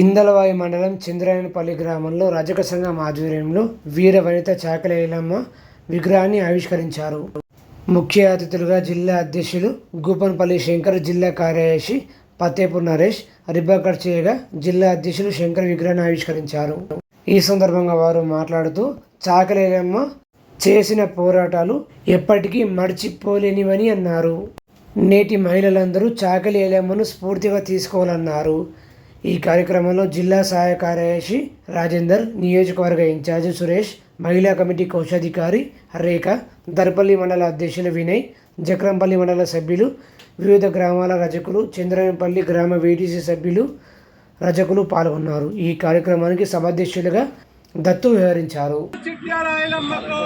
ఇందలవాయి మండలం చంద్రాయనపల్లి గ్రామంలో రజక సంఘం ఆధ్వర్యంలో వీర వనిత చాకలేలమ్మ విగ్రహాన్ని ఆవిష్కరించారు. ముఖ్య అతిథులుగా జిల్లా అధ్యక్షులు గూపన్పల్లి శంకర్ జిల్లా కార్యదర్శి పత్తేపూర్ నరేష్ రిబ్బకట్ చేయగా జిల్లా అధ్యక్షులు శంకర్ విగ్రహాన్ని ఆవిష్కరించారు. ఈ సందర్భంగా వారు మాట్లాడుతూ చాకలేలమ్మ చేసిన పోరాటాలు ఎప్పటికీ మర్చిపోలేనివని అన్నారు. నేటి మహిళలందరూ చాకలేలమ్మను స్ఫూర్తిగా తీసుకోవాలన్నారు. ఈ కార్యక్రమంలో జిల్లా సహాయ కార్యదర్శి రాజేందర్ నియోజకవర్గ ఇన్ఛార్జి సురేష్ మహిళా కమిటీ కోశాధికారి రేఖ దర్పల్లి మండల అధ్యక్షులు వినయ్ జక్రంపల్లి మండల సభ్యులు వివిధ గ్రామాల రజకులు చంద్రనపల్లి గ్రామ వేటీసీ సభ్యులు రజకులు పాల్గొన్నారు. ఈ కార్యక్రమానికి సభాధ్యక్షులుగా దత్తు ఐలమ్మకు